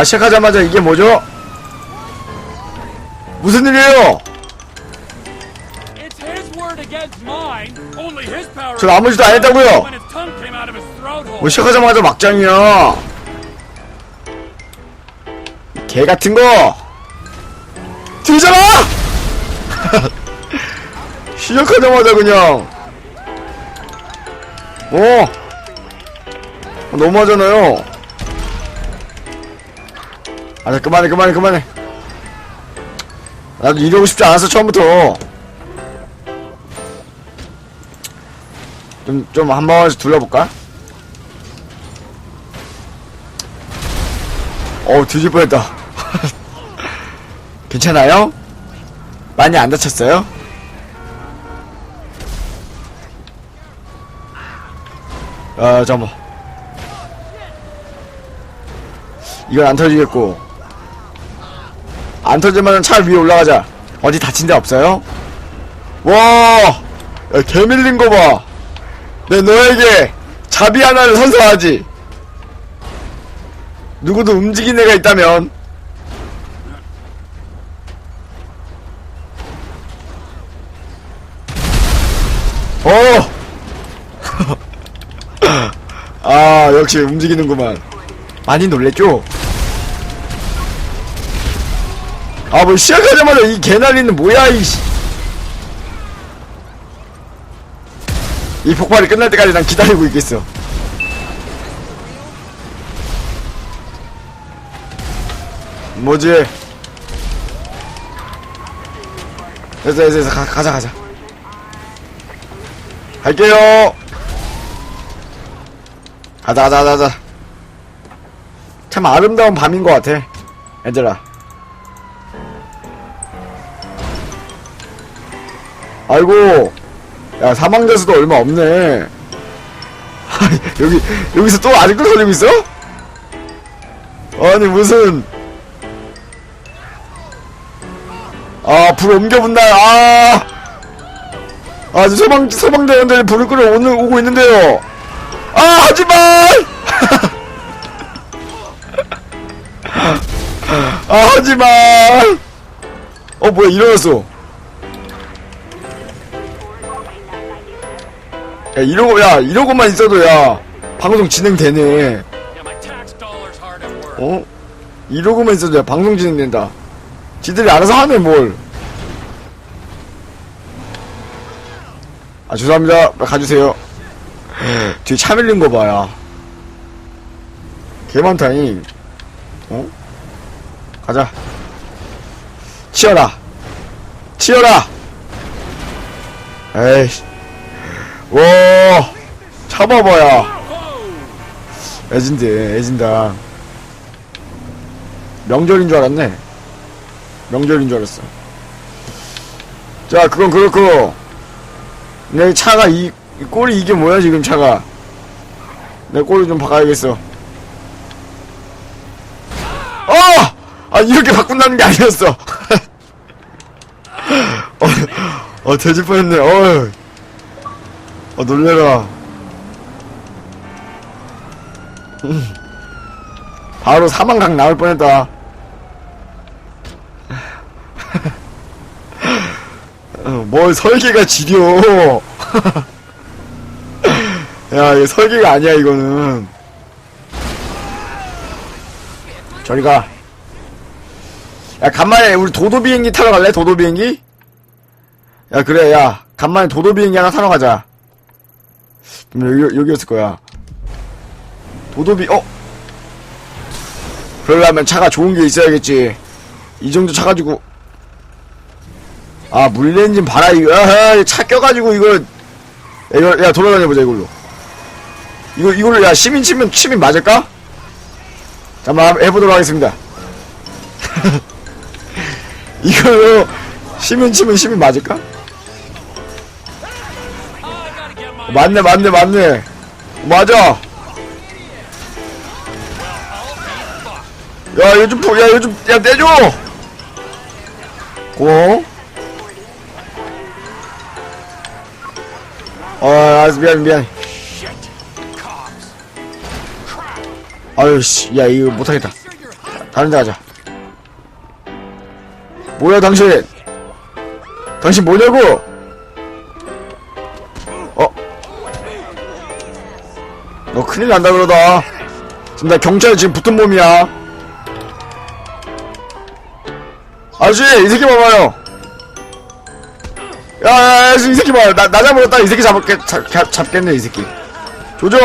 자, 시작하자마자 이게 뭐죠? 무슨 일이에요? 아무 짓도 안 했다고요. 뭐 시작하자마자 막장이야. 개 같은 거. 뒤져라! 시작하자마자 그냥. 어. 너무하잖아요. 아, 그만해, 그만해, 그만해. 나도 이러고 싶지 않았어, 처음부터. 좀, 좀 한 번씩 둘러볼까? 어우, 뒤질 뻔 했다. 괜찮아요? 많이 안 다쳤어요? 아, 잠깐만. 이건 안 터지겠고. 안 터지면 차 위에 올라가자. 어디 다친 데 없어요? 와! 야, 개 밀린 거 봐. 내 너에게 자비 하나를 선사하지. 누구도 움직인 애가 있다면 어! 아 역시 움직이는구만 많이 놀랬죠? 아 뭐 시작하자마자 이 개나리는 뭐야 이씨. 이 폭발이 끝날 때까지 난 기다리고 있겠어. 뭐지? 됐어 됐어 됐어. 가, 가자 가자. 갈게요. 가자 가자 가자. 참 아름다운 밤인 것 같아 얘들아 아이고 야 사망자 수도 얼마 없네 여기 여기서 또 아직도 걸리고 있어? 아니 무슨 아, 불 옮겨 분다. 아, 아, 저 소방 소방대원들이 불을 끌어 오는 오고 있는데요. 아, 하지 마. 아, 하지 마. 어, 뭐야, 일어났어. 야, 이러고, 야, 이러고만 있어도, 야, 방송 진행되네. 어? 이러고만 있어도, 야, 방송 진행된다. 지들이 알아서 하네, 뭘. 아, 죄송합니다. 가주세요. 뒤에 차 밀린 거 봐야. 개 많다잉. 어? 가자. 치어라. 치어라! 에이씨. 와, 잡아봐야. 애진데, 애진다. 명절인 줄 알았네. 명절인 줄 알았어. 자, 그건 그렇고. 내 차가 이, 이 꼴이 이게 뭐야, 지금 차가. 내 꼴을 좀 바꿔야겠어. 어! 아, 이렇게 바꾼다는 게 아니었어. 어, 어, 돼질 뻔했네, 어 어, 놀래라. 음. 바로 사망각 나올 뻔했다. 어, 뭘 설계가 지려. 야, 이거 설계가 아니야, 이거는. 저리 가. 야, 간만에 우리 도도 비행기 타러 갈래? 도도 비행기? 야, 그래, 야. 간만에 도도 비행기 하나 타러 가자. 음, 여기, 여기였을 거야. 도도비, 어? 그러려면 차가 좋은 게 있어야겠지. 이 정도 차 가지고. 아, 물레엔진 봐라, 이거. 아하, 차 껴가지고, 이거. 야, 이거, 야, 돌아다녀보자, 이걸로. 이거, 이걸로, 야, 시민 치면, 시민 맞을까? 잠깐만, 해보도록 하겠습니다. 이걸로, 시민 치면 시민 맞을까? 맞네, 맞네, 맞네. 맞아. 야, 요즘, 야, 요즘, 야, 떼줘! 고마워. 어, 알았어, 미안, 미안. 아유, 씨, 야, 이거 못하겠다. 다른 데 가자. 뭐야, 당신? 당신 뭐냐고? 너 큰일 난다 그러다. 지금 나 경찰 지금 붙은 몸이야. 아저씨, 이 새끼 봐봐요. 야, 야, 야, 이 새끼 봐. 나, 나 잡으렸다. 이 새끼 잡을게, 잡, 잡, 잡겠네, 이 새끼. 조져!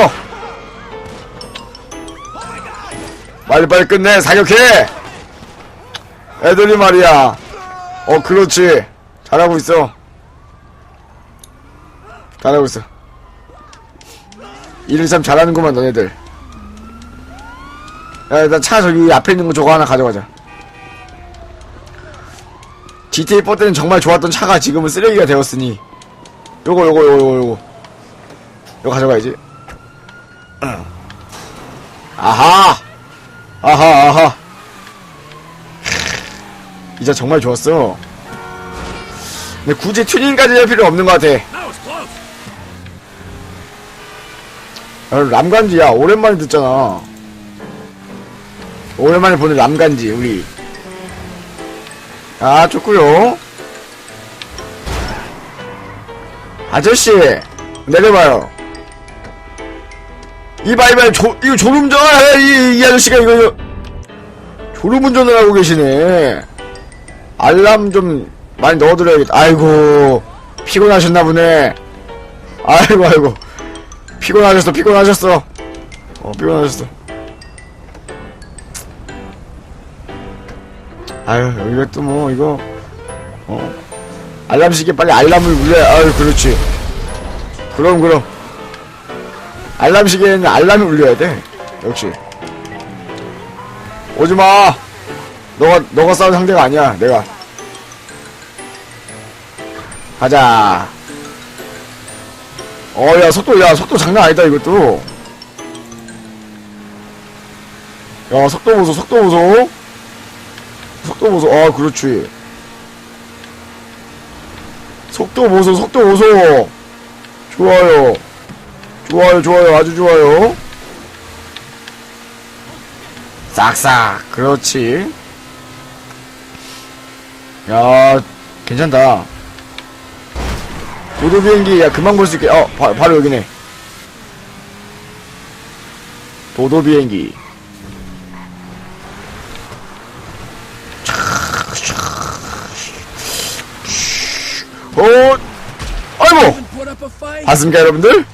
빨리빨리 끝내, 사격해! 애들이 말이야. 어, 그렇지. 잘하고 있어. 잘하고 있어. 일을 참 잘하는구만, 너네들. 야, 일단 차 저기 앞에 있는 거 저거 하나 가져가자. GTA4 때는 정말 좋았던 차가 지금은 쓰레기가 되었으니. 요거, 요거, 요거, 요거, 요거. 요거 가져가야지. 아하! 아하, 아하. 이차 정말 좋았어. 근데 굳이 튜닝까지 할 필요 없는 것 같아. 야, 람간지야. 오랜만에 듣잖아. 오랜만에 보는 람간지 우리. 아 좋구요. 아저씨 내려봐요. 이봐 이봐 조, 이거 졸음전을 이, 이 아저씨가 이거, 이거. 졸음운전을 하고 계시네. 알람 좀 많이 넣어드려야겠다. 아이고 피곤하셨나 보네. 아이고 아이고 피곤하셨어 피곤하셨어. 어 피곤하셨어. 아유 여기가 또 뭐 이거 어 알람 시계 빨리 알람을 울려 아유 그렇지. 그럼 그럼. 알람 시계에는 알람이 울려야 돼. 역시. 오지마. 너가 너가 싸운 상대가 아니야 내가. 가자 어, 야, 속도, 야, 속도 장난 아니다, 이것도. 야, 속도 보소, 속도 보소. 속도 보소, 아, 그렇지. 속도 보소, 속도 보소. 좋아요. 좋아요, 좋아요, 아주 좋아요. 싹싹, 그렇지. 야, 괜찮다. 도도 비행기 야 금방 볼 수 있게 어 바, 바로 여기네. 도도 비행기. 어 아이고. 봤습니까 여러분들?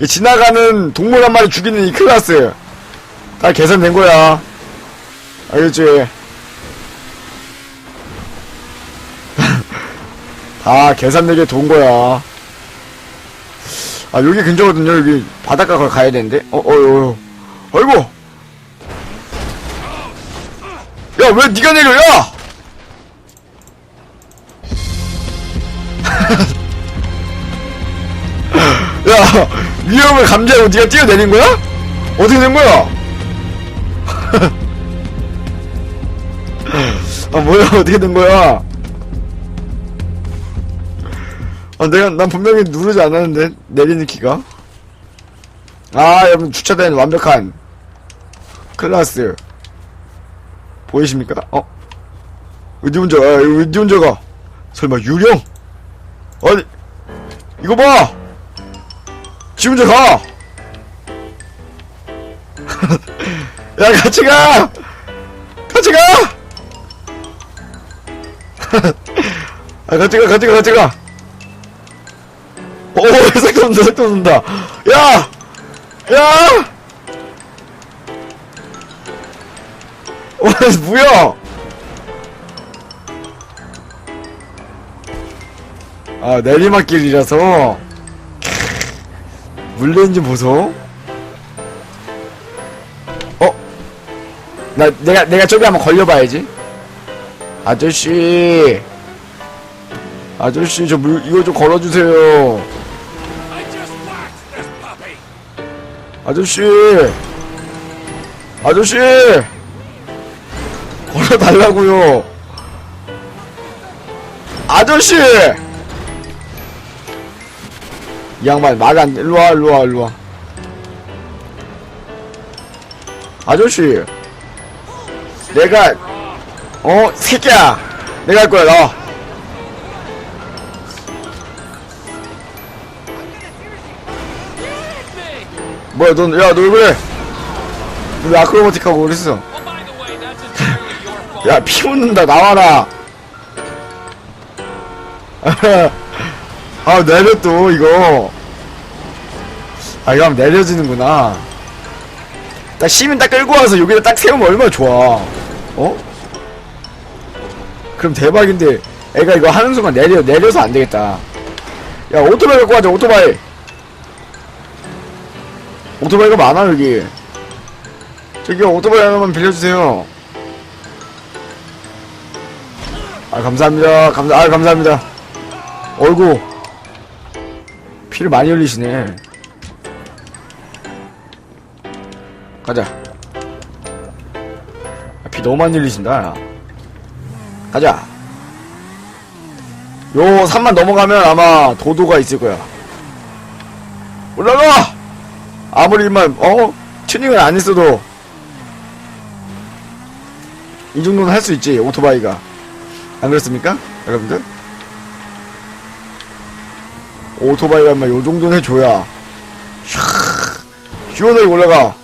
이 지나가는 동물 한 마리 죽이는 이 클라스. 다 계산된 거야. 알겠지? 다 계산되게 돈 거야 아 여기 근처거든요 여기 바닷가 걸 가야 되는데 어어 어, 어. 아이고 야 왜 니가 내려 야 야 위험을 감지하고 니가 뛰어내린 거야? 어떻게 된 거야? 아 뭐야 어떻게 된 거야? 아 내가 난 분명히 누르지 않았는데 내리는 키가 아 여러분 주차된 완벽한 클라스 보이십니까? 어? 의지운전 아 의지운전가 설마 유령? 아니 이거 봐! 지 혼자 가! 야, 같이 가! 같이 가! 아, 같이 가, 같이 가, 같이 가! 오, 색도 온다! 야! 야! 어, 뭐야! 아, 내리막길이라서, 물레인지 보소. 어? 나 내가 내가 저기 한번 걸려봐야지. 아저씨, 아저씨 저 물 이거 좀 걸어주세요. 아저씨, 아저씨, 걸어달라고요. 아저씨. 이 양반 말이 안 돼. 일로와, 일로와, 일로와. 아저씨. 내가 어 새끼야 내가 할 거야 나 뭐야 넌 야 너 왜 그래? 너왜 아크로바틱하고 그랬어. 야 피 묻는다 나와라. 아 내려 또 이거. 아 이거 하면 내려지는구나. 딱 시민 딱 끌고 와서 여기다 딱 세우면 얼마나 좋아. 어? 그럼 대박인데. 애가 이거 하는 순간 내려 내려서 안 되겠다. 야 오토바이 갖고 가자 오토바이 오토바이가 많아 여기. 저기요 오토바이 하나만 빌려주세요. 아 감사합니다. 감사 아 감사합니다. 어이구. 피를 많이 흘리시네. 가자. 아, 피 너무 많이 흘리신다. 가자. 요 산만 넘어가면 아마 도도가 있을 거야. 올라가 아무리 만 어? 튜닝을 안 했어도 이 정도는 할 수 있지 오토바이가 안 그렇습니까? 여러분들? 오토바이가 인마 요 정도는 해줘야 샥 시원하게 올라가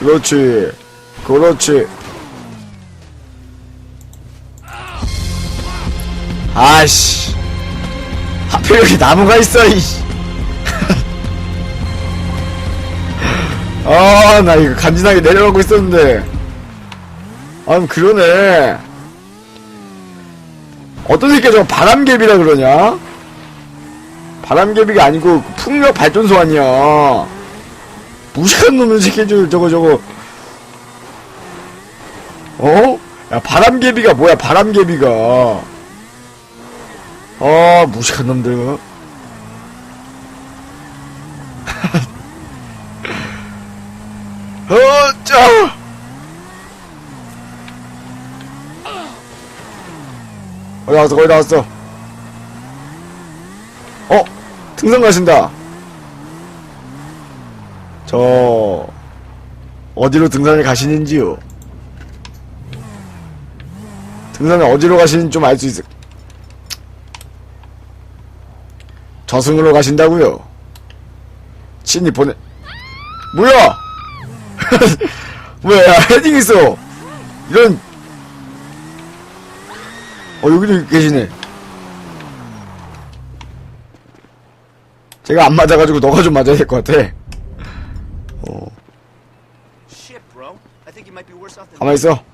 그렇지 그렇지 아씨 하필 여기 나무가 있어 이씨 아 나 이거 간지나게 내려가고 있었는데 아 그러네 어떤 새끼가 저 바람개비라 그러냐? 바람개비가 아니고 풍력 발전소 아니야. 무식한 놈의 새끼들 저거 저거. 어? 야 바람개비가 뭐야 바람개비가. 아 무식한 놈들. 어, 짜! 거기 나왔어, 거기 나왔어. 어? 등산 가신다. 저, 어디로 등산을 가시는지요? 등산을 어디로 가시는지 좀 알 수 있을. 저승으로 가신다고요 친히 보내, 뭐야! 뭐야, 야, 헤딩 있어! 이런, 어, 여기도 계시네. 제가 안 맞아가지고 너가 좀 맞아야 될 것 같아. 어, 가만히 있어.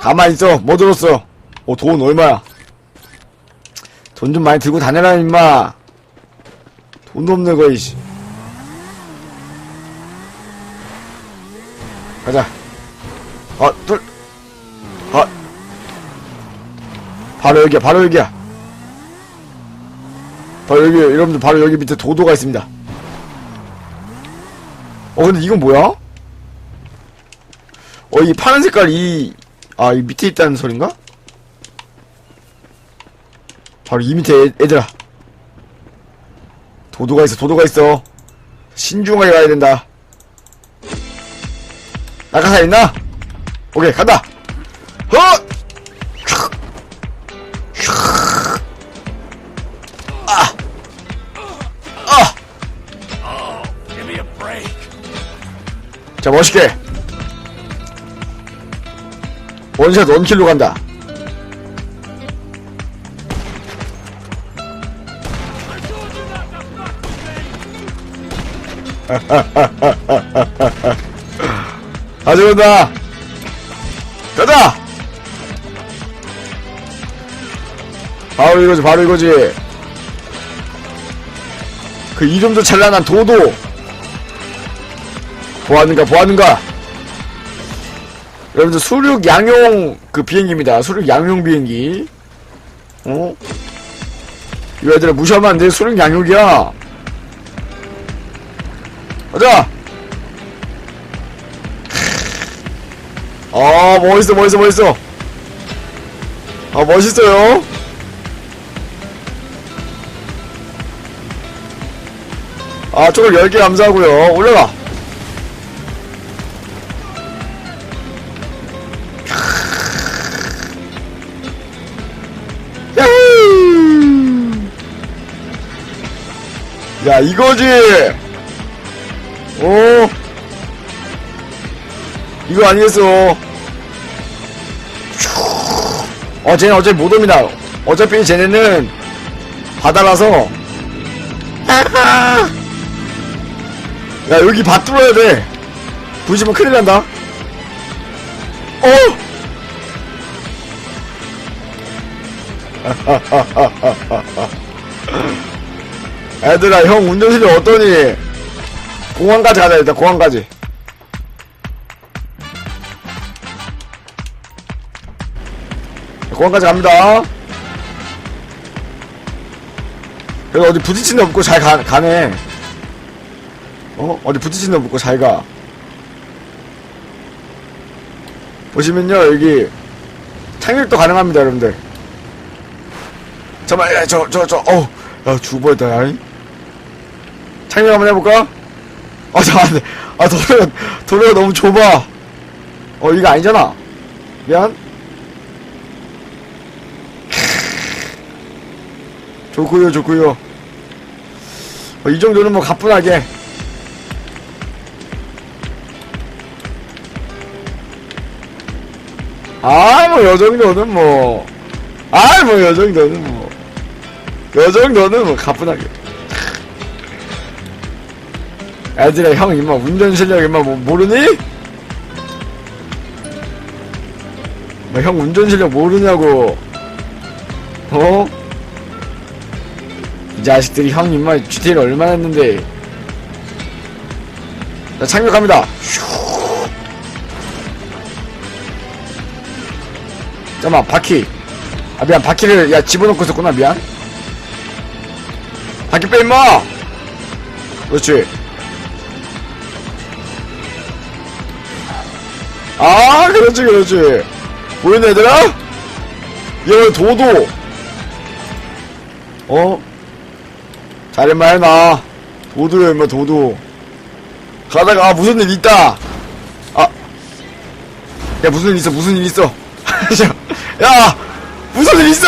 가만히 있어. 뭐 들었어? 어, 돈 얼마야? 돈 좀 많이 들고 다녀라, 임마. 돈도 없네, 거의, 씨. 가자. 아, 둘. 아. 바로 여기야, 바로 여기야. 바로 여기, 여러분들, 바로 여기 밑에 도도가 있습니다. 어, 근데 이건 뭐야? 어, 이 파란 색깔, 이, 아, 이 밑에 있다는 소린가? 바로 이 밑에 애, 애들아. 도도가 있어, 도도가 있어. 신중하게 가야 된다. 낙하산 있나? 오케이, 간다! 헛! 아! 아! 자, 멋있게. 원샷 원킬로 간다. 가져온다. 가자! 바로 이거지, 바로 이거지. 그 이름도 찬란한 도도. 보았는가, 보았는가? 여러분들 수륙 양용 그 비행기입니다. 수륙 양용 비행기. 어? 이 애들아 무시하면 안 돼. 수륙 양용이야. 가자. 아 멋있어 멋있어 멋있어. 아 멋있어요. 아 초콜 10개 감사하고요. 올라가 야 이거지! 오! 이거 아니겠어. 어, 쟤는 어차피 못 옵니다. 어차피 쟤네는 바다라서. 야, 여기 밭 뚫어야 돼. 부시면 큰일 난다. 어! 애들아, 형 운전 실력 어떠니? 공항까지 가자, 일단 공항까지. 공항까지 갑니다. 그래도 어디 부딪힌 데 없고 잘 가, 가네. 어? 어디 부딪힌 데 없고 잘 가. 보시면요, 여기, 착륙도 가능합니다, 여러분들. 잠깐만, 야, 저, 저, 저, 어 야, 죽을 뻔했다, 야. 착륙 한번 해볼까? 아, 잠깐만, 아, 도로가, 도로가 너무 좁아. 어, 이거 아니잖아. 미안. 좋구요, 좋구요. 어, 이 정도는 뭐 가뿐하게. 아, 뭐, 요 정도는 뭐. 아, 뭐, 요 정도는 뭐. 뭐, 가뿐하게. 애들아, 형, 임마, 운전 실력, 임마, 뭐, 모르니? 뭐, 형, 운전 실력 모르냐고. 어? 이 자식들이 형, 임마, GTA를 얼마나 했는데. 자, 착륙합니다. 잠깐만 바퀴. 아 미안 바퀴를 야 집어넣고 있었구나 미안. 바퀴 빼 임마! 그렇지. 아 그렇지 그렇지. 보이네 얘들아? 얘 도도. 어 잘했마 해놔. 도도야 임마 도도. 가다가 아 무슨 일 있다. 아. 야 무슨 일 있어 무슨 일 있어. 야 무슨 일 있어